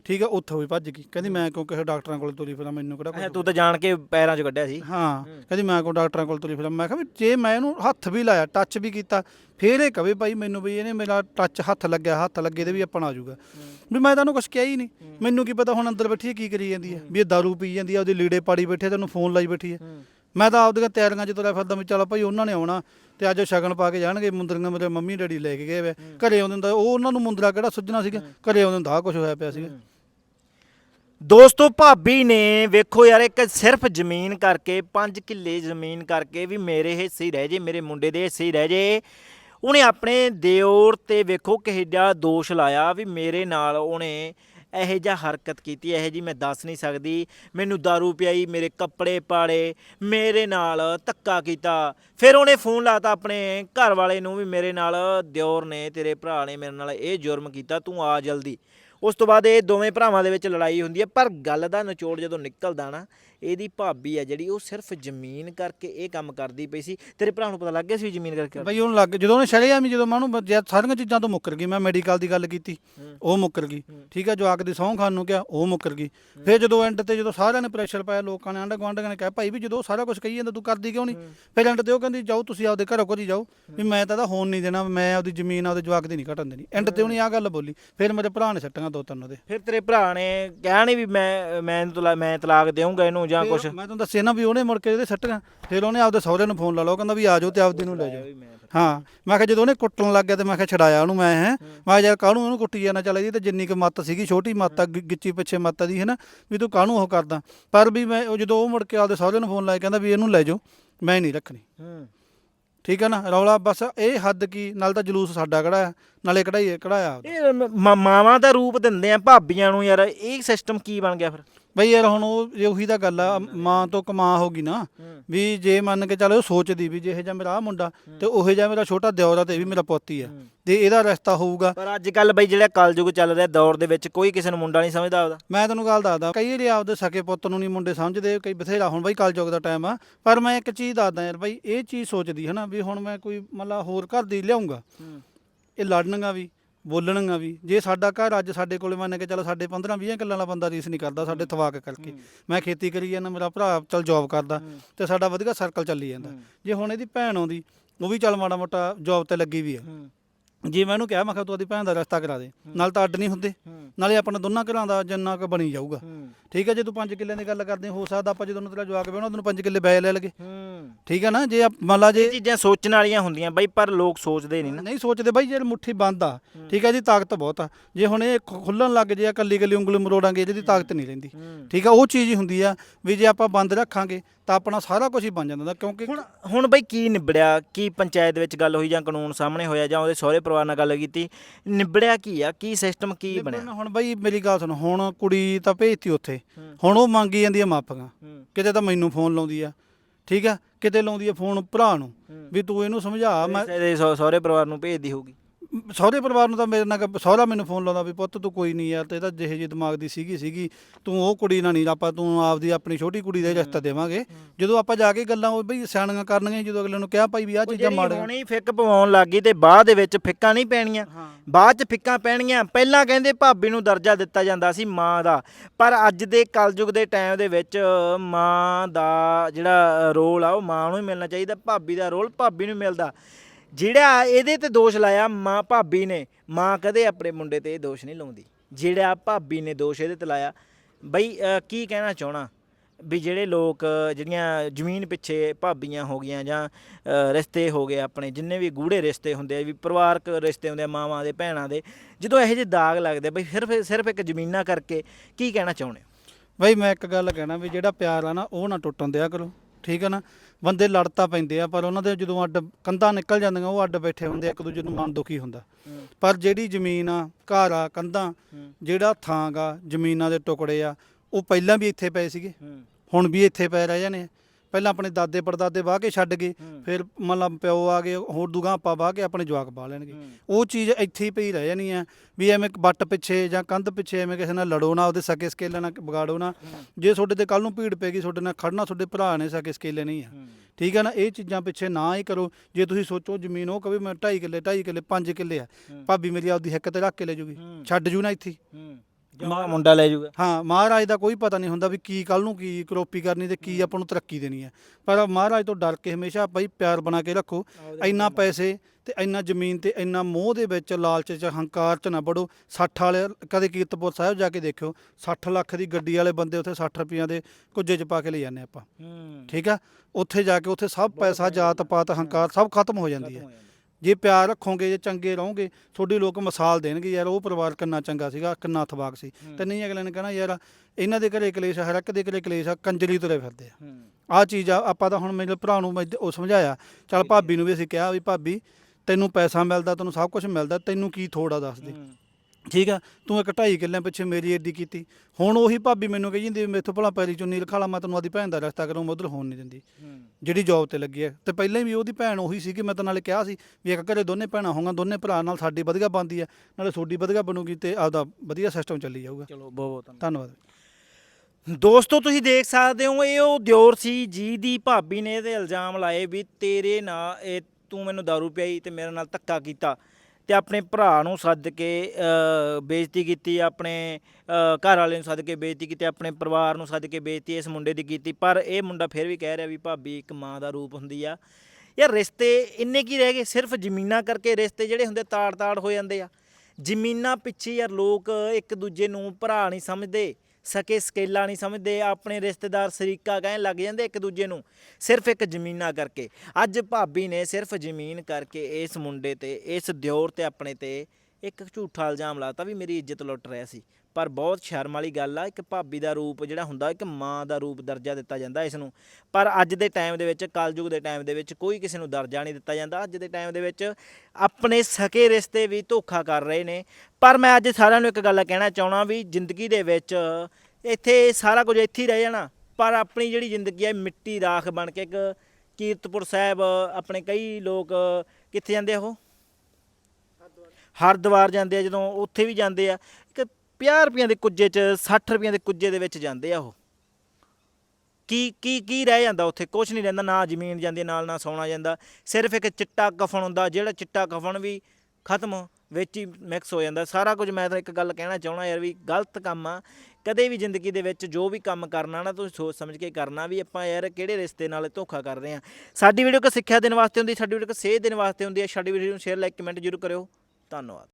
B: ਠੀਕ ਆ ਉੱਥੋਂ ਵੀ ਭੱਜ ਗਈ। ਕਹਿੰਦੀ ਮੈਂ ਕਿਉਂ ਕਿਸੇ ਡਾਕਟਰਾਂ ਕੋਲ ਤੁਰੀ ਫਿਰਾਂ ਮੈਨੂੰ ਕਿਹੜਾ
A: ਅੱਛਾ
B: ਕੁਛ
A: ਤੂੰ ਤਾਂ ਜਾਣ ਕੇ ਪੈਰਾਂ 'ਚ ਕੱਢਿਆ ਸੀ।
B: ਹਾਂ ਕਹਿੰਦੀ ਮੈਂ ਕਿਉਂ ਡਾਕਟਰਾਂ ਕੋਲ ਤੁਰੀ ਫਿਰਾਂ? ਮੈਂ ਕਿਹਾ ਵੀ ਜੇ ਮੈਂ ਇਹਨੂੰ ਹੱਥ ਵੀ ਲਾਇਆ ਟੱਚ ਵੀ ਕੀਤਾ ਫੇਰ ਇਹ ਕਵੇ ਭਾਈ ਮੈਨੂੰ ਵੀ ਇਹਨੇ ਮੇਰਾ ਟੱਚ ਹੱਥ ਲੱਗਿਆ ਹੱਥ ਲੱਗੇ ਤੇ ਵੀ ਆਪਣਾ ਆ ਜਾਊਗਾ। ਵੀ ਮੈਂ ਤੁਹਾਨੂੰ ਕੁਝ ਕਿਹਾ ਹੀ ਨਹੀਂ। ਮੈਨੂੰ ਕੀ ਪਤਾ ਹੁਣ ਅੰਦਰ ਬੈਠੀ ਕੀ ਕਰੀ ਜਾਂਦੀ ਹੈ? ਵੀ ਇਹ ਦਾਰੂ ਪੀ ਜਾਂਦੀ ਹੈ ਉਹਦੇ ਲੀੜੇ ਪਾੜੀ ਬੈਠੇ ਤੈਨੂੰ ਫੋਨ ਲਾਈ ਬੈਠੀ ਹੈ। ਮੈਂ ਤਾਂ ਆਪਦੀਆਂ ਤਿਆਰੀਆਂ 'ਚ ਤੁਰਿਆ ਫਿਰਦਾ ਵੀ ਚੱਲ ਭਾਈ ਉਹਨਾਂ ਨੇ ਆਉਣਾ ਤੇ ਅੱਜ ਉਹ ਸ਼ਗਨ ਪਾ ਕੇ ਜਾਣਗੇ ਮੁੰਦਰੀਆਂ ਮੇਰੇ ਮੰਮੀ ਡੈਡੀ ਲੈ ਕੇ ਗਏ ਵੇ। ਘਰੇ ਆਉਂਦੇ ਹੁੰਦਾ ਉਹ ਉਹਨਾਂ ਨੂੰ ਮੁੰਦਰਾ ਕਿਹੜਾ ਸੁੱਜਣਾ ਸੀਗਾ? ਘਰੇ ਆਉਂਦੇ ਹੁੰਦਾ ਆਹ ਕੁਝ ਹੋਇਆ ਪਿਆ ਸੀਗਾ।
A: ਦੋਸਤੋ ਭਾਬੀ ਨੇ ਵੇਖੋ ਯਾਰ ਇੱਕ ਸਿਰਫ ਜ਼ਮੀਨ ਕਰਕੇ 5 ਕਿੱਲੇ ਜ਼ਮੀਨ ਕਰਕੇ ਵੀ ਮੇਰੇ ਹਿੱਸੇ ਹੀ ਰਹਿ ਜੇ ਮੇਰੇ ਮੁੰਡੇ ਦੇ ਹਿੱਸੇ ਹੀ ਰਹਿ ਜੇ। ਉਹਨੇ ਆਪਣੇ ਦਿਓਰ ਤੇ ਵੇਖੋ ਕਿਹੜਾ ਦੋਸ਼ ਲਾਇਆ ਵੀ ਮੇਰੇ ਨਾਲ ਉਹਨੇ ਇਹੋ ਜਿਹਾ ਹਰਕਤ ਕੀਤੀ, ਇਹੋ ਜੀ ਮੈਂ ਦੱਸ ਨਹੀਂ ਸਕਦੀ। ਮੈਨੂੰ दारू ਪਿਆਈ, ਮੇਰੇ ਕੱਪੜੇ ਪਾੜੇ, ਮੇਰੇ ਨਾਲ ਧੱਕਾ ਕੀਤਾ। ਫਿਰ ਉਹਨੇ ਫੋਨ ਲਾਤਾ ਆਪਣੇ ਘਰ ਵਾਲੇ ਨੂੰ ਵੀ ਮੇਰੇ ਨਾਲ ਦਿਓਰ ਨੇ, ਤੇਰੇ ਭਰਾ ਨੇ ਮੇਰੇ ਨਾਲ ਇਹ ਜੁਰਮ ਕੀਤਾ, ਤੂੰ ਆ ਜਲਦੀ। ਉਸ ਤੋਂ ਬਾਅਦ ਇਹ ਦੋਵੇਂ ਭਰਾਵਾਂ ਦੇ ਵਿੱਚ ਲੜਾਈ ਹੁੰਦੀ ਹੈ, ਪਰ ਗੱਲ ਦਾ ਨਿਚੋੜ ਜਦੋਂ ਨਿਕਲਦਾ ਨਾ ਇਹਦੀ ਭਾਬੀ ਆ ਜਿਹੜੀ ਉਹ ਸਿਰਫ ਜ਼ਮੀਨ ਕਰਕੇ ਇਹ ਕੰਮ ਕਰਦੀ ਪਈ ਸੀ। ਤੇਰੇ ਭਰਾ ਨੂੰ ਪਤਾ ਲੱਗ ਗਿਆ ਸੀ ਵੀ ਜ਼ਮੀਨ ਕਰਕੇ?
B: ਬਈ ਉਹਨੂੰ ਲੱਗ ਜਦੋਂ ਉਹਨੇ ਸ਼ਰੇਆਮ ਹੀ ਜਦੋਂ ਮੈਂ ਉਹਨੂੰ ਜਦ ਸਾਰੀਆਂ ਚੀਜ਼ਾਂ ਤੋਂ ਮੁੱਕਰ ਗਈ ਮੈਂ ਮੈਡੀਕਲ ਦੀ ਗੱਲ ਕੀਤੀ। ਉਹ ਮੁੱਕਰ ਗਈ। ਠੀਕ ਹੈ ਜਵਾਕ ਦੀ ਸਹੁੰ ਖਾਣ ਨੂੰ ਕਿਹਾ ਉਹ ਮੁੱਕਰ ਗਈ। ਫਿਰ ਜਦੋਂ ਐਂਡ ਤੇ ਜਦੋਂ ਸਾਰਿਆਂ ਨੇ ਪ੍ਰੈਸ਼ਰ ਪਾਇਆ ਲੋਕਾਂ ਨੇ ਆਂਢ ਗੁਆਂਢੀਆਂ ਨੇ ਕਿਹਾ ਭਾਈ ਵੀ ਜਦੋਂ ਸਾਰਾ ਕੁਝ ਕਹੀ ਜਾਂਦਾ ਤੂੰ ਕਰਦੀ ਕਿਉਂ ਨਹੀਂ? ਫਿਰ ਐਂਡ ਤੇ ਉਹ ਕਹਿੰਦੀ ਜਾਓ ਤੁਸੀਂ ਆਪਦੇ ਘਰੋਂ ਘਰੀ ਜਾਓ। ਵੀ ਮੈਂ ਤਾਂ ਇਹਦਾ ਹੋਣ ਨਹੀਂ ਦੇਣਾ ਮੈਂ ਆਪਦੀ ਜ਼ਮੀਨ ਆਪਦੇ ਜਵਾਕ ਦੀ ਨਹੀਂ ਘਟਣ ਦੇਣੀ। ਐਂਡ ਤੇ ਉਹਨੇ ਆਹ ਗੱਲ ਬੋਲੀ। ਫਿਰ ਮੇਰੇ ਭਰਾ ਨੇ ਸੱਟੀਆਂ ਦੋ ਤਿੰਨ ਉਹਦੇ।
A: ਫਿਰ ਤੇਰੇ ਭਰਾ ਨੇ ਕਿਹਾ ਨਹੀਂ ਵੀ ਮੈਂ ਮੈਂ ਮੈਂ ਤਲਾਕ ਦੇਵਾਂਗਾ ਇਹਨੂੰ ਜਾਂ ਕੁਝ
B: ਮੈਂ ਤੁਹਾਨੂੰ ਦੱਸਿਆ ਨਾ ਵੀ ਉਹਨੇ ਮੁੜ ਕੇ ਇਹਦੇ ਸੱਟੀਆਂ ਫਿਰ ਉਹਨੇ ਆਪਦੇ ਸਹੁਰੇ ਨੂੰ ਫੋਨ ਲਾ ਲਓ ਕਹਿੰਦਾ ਵੀ ਆ ਜਾਓ ਤੇ ਆਪਦੀ ਨੂੰ ਲੈ ਜਾਓ। ਹਾਂ ਮੈਂ ਕਿਹਾ ਜਦੋਂ ਉਹਨੇ ਕੁੱਟਣ ਲੱਗ ਗਿਆ ਤੇ ਮੈਂ ਕਿਹਾ ਛਡਾਇਆ ਉਹਨੂੰ ਮੈਂ ਹੈ। ਮੈਂ ਕਿਹਾ ਯਾਰ ਕਾਹਨੂੰ ਉਹਨੂੰ ਕੁੱਟੀ ਜਾਣਾ ਚੱਲ ਇਹਦੀ ਤੇ ਜਿੰਨੀ ਕੁ ਮੱਤ ਸੀਗੀ ਛੋਟੀ ਮੱਤ ਗਿੱਚੀ ਪਿੱਛੇ ਮੱਤ ਦੀ ਹੈ ਨਾ ਵੀ ਤੂੰ ਕਾਹਨੂੰ ਉਹ ਕਰਦਾ? ਪਰ ਵੀ ਮੈਂ ਉਹ ਜਦੋਂ ਉਹ ਮੁੜ ਕੇ ਆਪਦੇ ਸਹੁਰੇ ਨੂੰ ਫੋਨ ਲਾਇਆ ਕਹਿੰਦਾ ਵੀ ਇਹਨੂੰ ਲੈ ਜਾਓ ਮੈਂ ਨਹੀਂ ਰੱਖਣੀ। ਠੀਕ ਹੈ ਨਾ? ਰੌਲਾ ਬਸ ਇਹ ਹੱਦ ਕੀ ਨਾਲ ਤਾਂ ਜਲੂਸ ਸਾਡਾ ਕਢਾਇਆ ਨਾਲੇ ਕਢਾਈ ਕਢਾਇਆ।
A: ਇਹ ਮਾਵਾਂ ਦਾ ਰੂਪ ਦਿੰਦੇ ਆ ਭਾਬੀਆਂ ਨੂੰ ਯਾਰ ਇਹ ਸਿਸਟਮ ਕੀ ਬਣ ਗਿਆ ਫਿਰ?
B: ਬਈ ਯਾਰ ਹੁਣ ਉਹ ਇਹ ਉਹੀ ਤਾਂ ਗੱਲ ਆ ਮਾਂ ਤੋਂ ਕਮਾ ਹੋਗੀ ਨਾ ਵੀ ਜੇ ਮੰਨ ਕੇ ਚੱਲ ਉਹ ਸੋਚਦੀ ਵੀ ਜੇ ਜਿਹਾ ਮੇਰਾ ਆ ਮੁੰਡਾ ਤੇ ਉਹੇ ਜਿਹਾ ਮੇਰਾ ਛੋਟਾ ਦਿਓਰ ਤੇ ਇਹ ਵੀ ਮੇਰਾ ਪੁੱਤ ਆ ਤੇ ਇਹਦਾ ਰਿਸ਼ਤਾ ਹੋਊਗਾ।
A: ਪਰ ਅੱਜ ਕੱਲ ਬਈ ਜਿਹੜਾ ਕਲਯੁਗ ਚੱਲ ਰਿਹਾ ਦੌਰ ਦੇ ਵਿੱਚ ਕੋਈ ਕਿਸੇ ਨੂੰ ਮੁੰਡਾ ਨਹੀਂ ਸਮਝਦਾ ਆਪਦਾ।
B: ਮੈਂ ਤੈਨੂੰ ਗੱਲ ਦੱਸਦਾ ਕਈ ਜਿਹੜੇ ਆਪਦੇ ਸਕੇ ਪੁੱਤ ਨੂੰ ਨਹੀਂ ਮੁੰਡੇ ਸਮਝਦੇ ਕਈ ਬਥੇਰਾ ਹੁਣ ਬਾਈ ਕਲਯੁਗ ਦਾ ਟਾਈਮ ਆ ਪਰ ਮੈਂ ਇੱਕ ਚੀਜ਼ ਦੱਸਦਾ ਯਾਰ ਬਾਈ ਇਹ ਚੀਜ਼ ਸੋਚਦੀ ਹੈ ਨਾ ਵੀ ਹੁਣ ਮੈਂ ਕੋਈ ਮਤਲਬ ਹੋਰ ਘਰ ਦੀ ਲਿਆਉਂਗਾ ਇਹ ਲੜਨਗਾ ਵੀ। ਬੋਲਣਗਾ ਵੀ। ਜੇ ਸਾਡਾ ਘਰ ਅੱਜ ਸਾਡੇ ਕੋਲੇ ਮੰਨ ਕੇ ਚੱਲ ਸਾਡੇ 15 20 ਕਿੱਲਾਂ ਵਾਲਾ ਬੰਦਾ ਰੀਸ ਨਹੀਂ ਕਰਦਾ ਸਾਡੇ ਥਵਾਕ ਕਰਕੇ। ਮੈਂ ਖੇਤੀ ਕਰੀ ਜਾਂਦਾ ਮੇਰਾ ਭਰਾ ਚੱਲ ਜੌਬ ਕਰਦਾ ਤੇ ਸਾਡਾ ਵਧੀਆ ਸਰਕਲ ਚੱਲੀ ਜਾਂਦਾ। ਜੇ ਹੁਣ ਇਹਦੀ ਭੈਣ ਆਉਂਦੀ ਉਹ ਵੀ ਚੱਲ ਮਾੜਾ ਮੋਟਾ ਜੌਬ ਤੇ ਲੱਗੀ ਵੀ ਆ। ਜੇ ਮੈਂ ਉਹਨੂੰ ਕਿਹਾ ਮੈਂ ਕਿਹਾ ਤੂੰ ਆਦੀ ਭੈਣ ਦਾ ਰਸਤਾ ਕਰਾ ਦੇ। ਨਾਲ ਤਾਂ ਅੱਡ ਨਹੀਂ ਹੁੰਦੇ। ਨਾਲੇ ਆਪਣਾ ਦੋਨਾਂ ਘਰਾਂ ਦਾ ਜਿੰਨਾ ਕੁ ਬਣੀ ਜਾਊਗਾ। ਠੀਕ ਹੈ ਜੇ ਤੂੰ 5 ਕਿੱਲਿਆਂ ਦੀ ਗੱਲ ਕਰਦੇ ਹੋ ਸਕਦਾ ਆਪਾਂ ਜਦੋਂ ਤੇਰਾ ਜਵਾਕ ਵਿਆਹਣਾ ਤੈਨੂੰ 5 ਕਿੱਲੇ ਬੈ ਲੈ ਲਗੇ ਠੀਕ ਹੈ ਨਾ ਜੇ ਮੰਨ ਲਾ ਜੇ
A: ਇਹ ਚੀਜ਼ਾਂ ਸੋਚਣ ਵਾਲੀਆਂ ਹੁੰਦੀਆਂ ਬਾਈ ਪਰ ਲੋਕ ਸੋਚਦੇ ਨਹੀਂ ਨਾ।
B: ਨਹੀਂ ਸੋਚਦੇ ਬਾਈ ਜੇ ਮੁੱਠੀ ਬੰਦ ਆ। ਠੀਕ ਹੈ ਜੀ ਤਾਕਤ ਬਹੁਤ ਆ। ਜੇ ਹੁਣ ਇਹ ਖੁੱਲਣ ਲੱਗ ਜੇ ਕੱਲੀ ਕੱਲੀ ਉਂਗਲ ਮਰੋੜਾਂਗੇ ਇਹਦੀ ਤਾਕਤ ਨਹੀਂ ਰਹਿੰਦੀ। ਠੀਕ ਆ ਉਹ ਚੀਜ਼ ਹੀ ਹੁੰਦੀ ਆ ਵੀ ਜੇ ਆਪਾਂ ਬੰਦ ਰੱਖਾਂਗੇ ਤਾਂ ਆਪਣਾ ਸਾਰਾ ਕੁਝ ਹੀ ਬਣ ਜਾਂਦਾ ਕਿਉਂਕਿ
A: ਹੁਣ ਹੁਣ ਬਈ ਕੀ ਨਿਬੜਿਆ? ਕੀ ਪੰਚਾਇਤ ਵਿੱਚ ਗੱਲ ਹੋਈ ਜਾਂ ਕਾਨੂੰਨ ਸਾਹਮਣੇ ਹੋਇਆ ਜਾਂ ਉਹਦੇ ਸਹੁਰੇ ਪਰਿਵਾਰ ਨਾਲ ਗੱਲ ਕੀਤੀ? ਨਿਬੜਿਆ ਕੀ ਆ? ਕੀ ਸਿਸਟਮ ਕੀ ਬਣਿਆ?
B: ਹੁਣ ਬਾਈ ਮੇਰੀ ਗੱਲ ਸੁਣ ਹੁਣ ਕੁੜੀ ਤਾਂ ਭੇਜਤੀ ਉੱਥੇ। ਹੁਣ ਉਹ ਮੰਗੀ ਜਾਂਦੀ ਆ ਮਾਫੀਆਂ। ਕਿਤੇ ਤਾਂ ਮੈਨੂੰ ਫੋਨ ਲਾਉਂਦੀ ਆ। ਠੀਕ ਆ? ਕਿਤੇ ਲਾਉਂਦੀ ਆ ਫੋਨ ਭਰਾ ਨੂੰ। ਵੀ ਤੂੰ ਇਹਨੂੰ ਸਮਝਾ ਮੈਂ
A: ਇਹਦੇ ਸਹੁ- ਸਹੁਰੇ ਪਰਿਵਾਰ ਨੂੰ ਭੇਜਦੀ ਹੋਊਗੀ।
B: ਸਹੁਰੇ ਪਰਿਵਾਰ ਨੂੰ ਤਾਂ ਮੇਰੇ ਨਾਲ ਕ- ਸਹੁਰਾ ਮੈਨੂੰ ਫੋਨ ਲਾਉਂਦਾ ਵੀ ਪੁੱਤ ਤੂੰ ਕੋਈ ਨਹੀਂ ਯਾਰ ਤੇ ਤਾਂ ਜਿਹੇ ਜਿਹੇ ਦਿਮਾਗ ਦੀ ਸੀਗੀ ਸੀਗੀ। ਤੂੰ ਉਹ ਕੁੜੀ ਨਾਲ ਨਹੀਂ ਆਪਾਂ ਤੂੰ ਆਪਦੀ ਆਪਣੀ ਛੋਟੀ ਕੁੜੀ ਦਾ ਹੀ ਰਿਸ਼ਤਾ ਦੇਵਾਂਗੇ। ਜਦੋਂ ਆਪਾਂ ਜਾ ਕੇ ਗੱਲਾਂ ਉਹ ਬਈ ਸਿਆਣੀਆਂ ਕਰਨੀਆਂ ਜਦੋਂ ਅਗਲੇ ਨੂੰ ਕਿਹਾ ਭਾਈ ਵੀ ਆਹ
A: ਉਹ
B: ਚੀਜ਼ਾਂ
A: ਜਿਹੜੀ
B: ਮਾੜੀਆਂ।
A: ਹੁਣੀ ਫਿੱਕ ਪਵਾਉਣ ਲੱਗੀ ਤੇ ਬਾਅਦ ਦੇ ਵਿੱਚ ਫਿੱਕਾਂ ਨਹੀਂ ਪੈਣੀਆਂ। ਬਾਅਦ ਚ ਫਿੱਕਾਂ ਪੈਣਗੀਆਂ। ਪਹਿਲਾਂ ਕਹਿੰਦੇ ਭਾਬੀ ਨੂੰ ਦਰਜਾ ਦਿੱਤਾ ਜਾਂਦਾ ਸੀ ਮਾਂ ਦਾ। ਪਰ ਅੱਜ ਦੇ ਕਲਯੁਗ ਦੇ ਟਾਈਮ ਦੇ ਵਿੱਚ ਮਾਂ ਦਾ ਜਿਹੜਾ ਰੋਲ ਆ ਉਹ ਮਾਂ ਨੂੰ ਹੀ ਮਿਲਣਾ ਚਾਹੀਦਾ ਭਾਬੀ ਦਾ ਰੋਲ ਭਾਬੀ ਨੂੰ ਮਿਲਦਾ। ਜਿਹੜਾ ਇਹਦੇ ਤੇ ਦੋਸ਼ ਲਾਇਆ, ਮਾਂ ਭਾਬੀ ਨੇ, ਮਾਂ ਕਦੇ ਆਪਣੇ ਮੁੰਡੇ ਤੇ ਇਹ ਦੋਸ਼ ਨਹੀਂ ਲਾਉਂਦੀ। ਜਿਹੜਾ ਭਾਬੀ ਨੇ ਦੋਸ਼ ਇਹਦੇ ਤੇ ਲਾਇਆ, ਬਈ ਕੀ ਕਹਿਣਾ ਚਾਹਣਾ? ਵੀ ਜਿਹੜੇ ਲੋਕ, ਜਿਹੜੀਆਂ ਜ਼ਮੀਨ ਪਿੱਛੇ ਭਾਬੀਆਂ ਹੋ ਗਈਆਂ ਜਾਂ ਰਿਸ਼ਤੇ ਹੋ ਗਏ ਆਪਣੇ, ਜਿੰਨੇ ਵੀ ਗੂੜੇ ਰਿਸ਼ਤੇ ਹੁੰਦੇ ਆ, ਵੀ ਪਰਿਵਾਰਕ ਰਿਸ਼ਤੇ ਹੁੰਦੇ ਆ, ਮਾਵਾਂ ਦੇ, ਭੈਣਾਂ ਦੇ, ਜਦੋਂ ਇਹੋ ਜਿਹੇ ਦਾਗ ਲੱਗਦੇ, ਬਈ ਸਿਰਫ ਸਿਰਫ ਇੱਕ ਜ਼ਮੀਨਾਂ ਕਰਕੇ ਕੀ ਕਹਿਣਾ ਚਾਹੁੰਦੇ ਹੋ?
B: ਬਈ ਮੈਂ ਇੱਕ ਗੱਲ ਕਹਿਣਾ ਵੀ ਜਿਹੜਾ ਪਿਆਰ ਆ ਨਾ, ਉਹ ਨਾ ਟੁੱਟਣ ਦਿਆ ਕਰੋ, ਠੀਕ ਹੈ ਨਾ? ਬੰਦੇ ਲੜ ਤਾਂ ਪੈਂਦੇ ਆ ਪਰ ਉਹਨਾਂ ਦੇ ਜਦੋਂ ਅੱਡ ਕੰਧਾਂ ਨਿਕਲ ਜਾਂਦੀਆਂ ਉਹ ਅੱਡ ਬੈਠੇ ਹੁੰਦੇ ਆ, ਇੱਕ ਦੂਜੇ ਨੂੰ ਮਨ ਦੁਖੀ ਹੁੰਦਾ। ਪਰ ਜਿਹੜੀ ਜ਼ਮੀਨ ਆ ਘਰ ਆ ਕੰਧਾਂ ਜਿਹੜਾ ਥਾਂ ਗਾ ਜ਼ਮੀਨਾਂ ਦੇ ਟੁਕੜੇ ਆ ਉਹ ਪਹਿਲਾਂ ਵੀ ਇੱਥੇ ਪਏ ਸੀਗੇ। ਹੁਣ ਵੀ ਇੱਥੇ ਪਏ ਰਹਿ ਜਾਣੇ ਆ। ਪਹਿਲਾਂ ਆਪਣੇ ਦਾਦੇ ਪੜਦਾਦੇ ਵਾਹ ਕੇ ਛੱਡ ਗਏ ਫਿਰ ਮੰਨ ਲਾ ਪਿਓ ਆ ਗਏ ਹੋਰ ਦੁਗਾਂ ਆਪਾਂ ਵਾਹ ਕੇ ਆਪਣੇ ਜਵਾਕ ਪਾ ਲੈਣਗੇ। ਉਹ ਚੀਜ਼ ਇੱਥੇ ਹੀ ਪਈ ਰਹਿ ਜਾਣੀ ਆ ਵੀ ਐਵੇਂ ਬੱਟ ਪਿੱਛੇ ਜਾਂ ਕੰਧ ਪਿੱਛੇ ਐਵੇਂ ਕਿਸੇ ਨਾਲ ਲੜੋ ਨਾ ਉਹਦੇ ਸਕੇ ਸਕੇਲੇ ਨਾਲ ਵਿਗਾੜੋ ਨਾ। ਜੇ ਤੁਹਾਡੇ ਤੇ ਕੱਲ ਨੂੰ ਭੀੜ ਪੈ ਗਈ ਤੁਹਾਡੇ ਨਾਲ ਖੜਨਾ ਤੁਹਾਡੇ ਭਰਾ ਨੇ ਸਕੇ ਸਕੇਲੇ ਨਹੀਂ ਆ। ਠੀਕ ਹੈ ਨਾ ਇਹ ਚੀਜ਼ਾਂ ਪਿੱਛੇ ਨਾ ਹੀ ਕਰੋ। ਜੇ ਤੁਸੀਂ ਸੋਚੋ ਜ਼ਮੀਨ ਉਹ ਕਵੇ ਮੈਂ 2.5 ਕਿੱਲੇ 2.5 ਕਿੱਲੇ 5 ਕਿੱਲੇ ਆ ਭਾਬੀ ਮੇਰੀ ਆਪਦੀ ਹਿੱਕ ਤੇ ਰੱਖ ਕੇ ਲੈ ਜੂਗੀ ਛੱਡ ਜੂ ਨਾ ਇੱਥੇ।
A: ਮਾਂ ਮੁੰਡਾ ਲੈ ਜਾਊਗਾ
B: ਹਾਂ ਮਹਾਰਾਜ ਦਾ ਕੋਈ ਪਤਾ ਨਹੀਂ ਹੁੰਦਾ ਵੀ ਕੀ ਕੱਲ ਨੂੰ ਕੀ ਕਰੋਪੀ ਕਰਨੀ ਤੇ ਕੀ ਆਪਾਂ ਨੂੰ ਤਰੱਕੀ ਦੇਣੀ ਹੈ। ਪਰ ਮਹਾਰਾਜ ਤੋਂ ਡਰ ਕੇ ਹਮੇਸ਼ਾ ਬਈ ਪਿਆਰ ਬਣਾ ਕੇ ਰੱਖੋ। ਇੰਨਾ ਪੈਸੇ ਤੇ ਇੰਨਾ ਜ਼ਮੀਨ ਤੇ ਇੰਨਾ ਮੋਹ ਦੇ ਵਿੱਚ ਲਾਲਚ ਚ ਹੰਕਾਰ ਚ ਨਾ ਬੜੋ 60 ਵਾਲੇ ਕਦੇ ਕੀਰਤਪੁਰ ਸਾਹਿਬ ਜਾ ਕੇ ਦੇਖਿਓ 60 ਲੱਖ ਦੀ ਗੱਡੀ ਵਾਲੇ ਬੰਦੇ ਉੱਥੇ 60 ਰੁਪਈਆਂ ਦੇ ਕੁੱਜੇ ਚ ਪਾ ਕੇ ਲੈ ਜਾਂਦੇ ਆਪਾਂ। ਠੀਕ ਆ? ਉੱਥੇ ਜਾ ਕੇ ਉੱਥੇ ਸਭ ਪੈਸਾ ਜਾਤ ਪਾਤ ਹੰਕਾਰ ਸਭ ਖਤਮ ਹੋ ਜਾਂਦੀ ਹੈ। ਜੇ ਪਿਆਰ ਰੱਖੋਗੇ ਜੇ ਚੰਗੇ ਰਹੋਗੇ ਤੁਹਾਡੀ ਲੋਕ ਮਿਸਾਲ ਦੇਣਗੇ ਯਾਰ ਉਹ ਪਰਿਵਾਰ ਕਿੰਨਾ ਚੰਗਾ ਸੀਗਾ ਕਿੰਨਾ ਥਵਾਕ ਸੀ। ਤੇ ਨਹੀਂ ਅਗਲੇ ਨੇ ਕਹਿਣਾ ਯਾਰ ਇਹਨਾਂ ਦੇ ਘਰੇ ਕਲੇਸ਼ ਆ, ਹਰ ਇੱਕ ਦੇ ਘਰੇ ਕਲੇਸ਼ ਆ ਕੰਜਰੀ ਤੁਰੇ ਫਿਰਦੇ ਆ। ਆਹ ਚੀਜ਼ ਆ ਆਪਾਂ ਤਾਂ ਹੁਣ ਮੇਰੇ ਭਰਾ ਨੂੰ ਮੈਂ ਉਹ ਸਮਝਾਇਆ ਚੱਲ ਭਾਬੀ ਨੂੰ ਵੀ ਅਸੀਂ ਕਿਹਾ ਵੀ ਭਾਬੀ ਤੈਨੂੰ ਪੈਸਾ ਮਿਲਦਾ ਤੈਨੂੰ ਸਭ ਕੁਝ ਮਿਲਦਾ ਤੈਨੂੰ ਕੀ ਥੋੜਾ ਦੱਸ ਦੇ ਠੀਕ ਆ? ਤੂੰ ਇੱਕ ਢਾਈ ਕਿੱਲਿਆਂ ਪਿੱਛੇ ਮੇਰੀ ਏਡੀ ਕੀਤੀ। ਹੁਣ ਉਹੀ ਭਾਬੀ ਮੈਨੂੰ ਕਹੀ ਜਾਂਦੀ ਮੈਥੋਂ ਭਲਾ ਪੈਰੀ ਚੁੰਨੀ ਰਖਾ ਲਾ ਮੈਂ ਤੈਨੂੰ ਆਦੀ ਭੈਣ ਦਾ ਰਸਤਾ ਕਰਾਂ ਮੈਂ ਉਧਰ ਹੋਣ ਨਹੀਂ ਦਿੰਦੀ। ਜਿਹੜੀ ਜੌਬ ਤੇ ਲੱਗੀ ਹੈ ਤੇ ਪਹਿਲਾਂ ਵੀ ਉਹਦੀ ਭੈਣ ਉਹੀ ਸੀ ਕਿ ਮੈਂ ਤਾਂ ਨਾਲੇ ਕਿਹਾ ਸੀ ਵੀ ਇੱਕ ਘਰੇ ਦੋਨੇ ਭੈਣਾਂ ਹੋਣਗੀਆਂ ਦੋਨੇ ਭਰਾ ਨਾਲ ਸਾਡੀ ਵਧੀਆ ਬਣਦੀ ਹੈ ਨਾਲੇ ਤੁਹਾਡੀ ਵਧੀਆ ਬਣੂਗੀ ਤੇ ਆਪਦਾ ਵਧੀਆ ਸਿਸਟਮ ਚੱਲੀ ਜਾਊਗਾ।
A: ਚਲੋ ਬਹੁਤ ਬਹੁਤ
B: ਧੰਨਵਾਦ।
A: ਦੋਸਤੋ ਤੁਸੀਂ ਦੇਖ ਸਕਦੇ ਹੋ ਇਹ ਉਹ ਦਿਓਰ ਸੀ ਜੀ ਦੀ ਭਾਬੀ ਨੇ ਇਹਦੇ ਇਲਜ਼ਾਮ ਲਾਏ ਵੀ ਤੇਰੇ ਨਾਲ ਇਹ ਤੂੰ ਮੈਨੂੰ दारू ਪਿਆਈ ਤੇ ਮੇਰੇ ਨਾਲ ਧੱਕਾ ਕੀਤਾ। ਤੇ ਆਪਣੇ ਭਰਾ ਨੂੰ ਸੱਦ ਕੇ ਅ, ਬੇਇੱਜ਼ਤੀ ਕੀਤੀ ਆਪਣੇ ਘਰ ਵਾਲੇ ਨੂੰ ਸੱਦ ਕੇ ਬੇਇੱਜ਼ਤੀ ਕੀਤੀ ਆਪਣੇ ਪਰਿਵਾਰ ਨੂੰ ਸੱਦ ਕੇ ਬੇਇੱਜ਼ਤੀ ਇਸ ਮੁੰਡੇ ਦੀ ਕੀਤੀ। ਪਰ ਇਹ ਮੁੰਡਾ ਫਿਰ ਵੀ ਕਹਿ ਰਿਹਾ ਵੀ ਭਾਬੀ ਇੱਕ ਮਾਂ ਦਾ ਰੂਪ ਹੁੰਦੀ ਆ। ਯਾਰ ਰਿਸ਼ਤੇ ਇੰਨੇ ਕੀ ਰਹਿ ਗਏ? ਸਿਰਫ ਜ਼ਮੀਨਾਂ ਕਰਕੇ ਰਿਸ਼ਤੇ ਜਿਹੜੇ ਹੁੰਦੇ ਤਾੜ-ਤਾੜ ਹੋ ਜਾਂਦੇ ਆ। ਜ਼ਮੀਨਾਂ ਪਿੱਛੇ ਯਾਰ ਲੋਕ ਇੱਕ ਦੂਜੇ ਨੂੰ ਭਰਾ ਨਹੀਂ ਸਮਝਦੇ। ਸਕੇ, ਸਕੇਲਾ ਨਹੀਂ ਸਮਝਦੇ, ਆਪਣੇ ਰਿਸ਼ਤੇਦਾਰ ਸ਼ਰੀਕਾ ਕਹਿਣ ਲੱਗ ਜਾਂਦੇ ਇੱਕ ਦੂਜੇ ਨੂੰ, ਸਿਰਫ ਇੱਕ ਜ਼ਮੀਨਾਂ ਕਰਕੇ। ਅੱਜ ਭਾਬੀ ਨੇ ਸਿਰਫ ਜ਼ਮੀਨ ਕਰਕੇ ਇਸ ਮੁੰਡੇ ਤੇ, ਇਸ ਦਿਓਰ ਤੇ ਆਪਣੇ ਤੇ ਇੱਕ ਝੂਠਾ ਇਲਜ਼ਾਮ ਲਾਤਾ ਵੀ ਮੇਰੀ ਇੱਜ਼ਤ ਲੁੱਟ ਰਿਹਾ ਸੀ। ਪਰ ਬਹੁਤ ਸ਼ਰਮ ਵਾਲੀ ਗੱਲ ਆ, ਇੱਕ ਭਾਬੀ ਦਾ ਰੂਪ ਜਿਹੜਾ ਹੁੰਦਾ, ਇੱਕ ਮਾਂ ਦਾ ਰੂਪ ਦਰਜਾ ਦਿੱਤਾ ਜਾਂਦਾ ਇਸ ਨੂੰ। ਪਰ ਅੱਜ ਦੇ ਟਾਈਮ ਦੇ ਵਿੱਚ, ਕਲਯੁਗ ਦੇ ਟਾਈਮ ਦੇ ਵਿੱਚ ਕੋਈ ਕਿਸੇ ਨੂੰ ਦਰਜਾ ਨਹੀਂ ਦਿੱਤਾ ਜਾਂਦਾ। ਅੱਜ ਦੇ ਟਾਈਮ ਦੇ ਵਿੱਚ ਆਪਣੇ ਸਕੇ ਰਿਸ਼ਤੇ ਵੀ ਧੋਖਾ ਕਰ ਰਹੇ ਨੇ। ਪਰ ਮੈਂ ਅੱਜ ਸਾਰਿਆਂ ਨੂੰ ਇੱਕ ਗੱਲ ਕਹਿਣਾ ਚਾਹਣਾ ਵੀ ਜ਼ਿੰਦਗੀ ਦੇ ਵਿੱਚ ਇੱਥੇ ਸਾਰਾ ਕੁਝ ਇੱਥੇ ਹੀ ਰਹਿ ਜਾਣਾ। ਪਰ ਆਪਣੀ ਜਿਹੜੀ ਜ਼ਿੰਦਗੀ ਹੈ ਮਿੱਟੀ ਰਾਖ ਬਣ ਕੇ ਇੱਕ ਕੀਰਤਪੁਰ ਸਾਹਿਬ, ਆਪਣੇ ਕਈ ਲੋਕ ਕਿੱਥੇ ਜਾਂਦੇ ਉਹ? ਹਰਿਦੁਆਰ ਜਾਂਦੇ ਆ, ਜਦੋਂ ਉੱਥੇ ਵੀ ਜਾਂਦੇ ਆ। 50 ਰੁਪਈਆਂ ਦੇ ਕੁੱਜੇ 'ਚ 60 ਰੁਪਈਆਂ ਦੇ ਕੁੱਜੇ ਦੇ ਵਿੱਚ ਜਾਂਦੇ ਆ ਉਹ। ਕੀ ਕੀ ਕੀ ਰਹਿ ਜਾਂਦਾ ਉੱਥੇ? ਕੁਝ ਨਹੀਂ ਰਹਿੰਦਾ, ਨਾ ਜ਼ਮੀਨ ਜਾਂਦੀ, ਨਾਲ ਨਾ ਸੌਣਾ ਜਾਂਦਾ। ਸਿਰਫ ਇੱਕ ਚਿੱਟਾ ਕਫਨ ਹੁੰਦਾ, ਜਿਹੜਾ ਚਿੱਟਾ ਕਫਨ ਵੀ ਖਤਮ ਵਿੱਚ ਹੀ ਮਿਕਸ ਹੋ ਜਾਂਦਾ। ਸਾਰਾ ਕੁਝ ਮੈਂ ਤਾਂ ਇੱਕ ਗੱਲ ਕਹਿਣਾ ਚਾਹਣਾ ਯਾਰ ਵੀ ਗਲਤ ਕੰਮ ਆ। ਕਦੇ ਵੀ ਜ਼ਿੰਦਗੀ ਦੇ ਵਿੱਚ ਜੋ ਵੀ ਕੰਮ ਕਰਨਾ ਨਾ, ਤੁਸੀਂ ਸੋਚ ਸਮਝ ਕੇ ਕਰਨਾ ਵੀ ਆਪਾਂ ਯਾਰ ਕਿਹੜੇ ਰਿਸ਼ਤੇ ਨਾਲ ਧੋਖਾ ਕਰ ਰਹੇ ਆ। ਸਾਡੀ ਵੀਡੀਓ ਕੋ ਸਿੱਖਿਆ ਦੇਣ ਵਾਸਤੇ ਹੁੰਦੀ, ਸਾਡੀ ਵੀਡੀਓ ਕੋ ਸੇਧ ਦੇਣ ਵਾਸਤੇ ਹੁੰਦੀ ਹੈ ਸਾਡੀ ਵੀਡੀਓ ਨੂੰ ਸ਼ੇਅਰ ਲਾਈਕ ਕਮੈਂਟ ਜ਼ਰੂਰ ਕਰਿਓ। ਧੰਨਵਾਦ।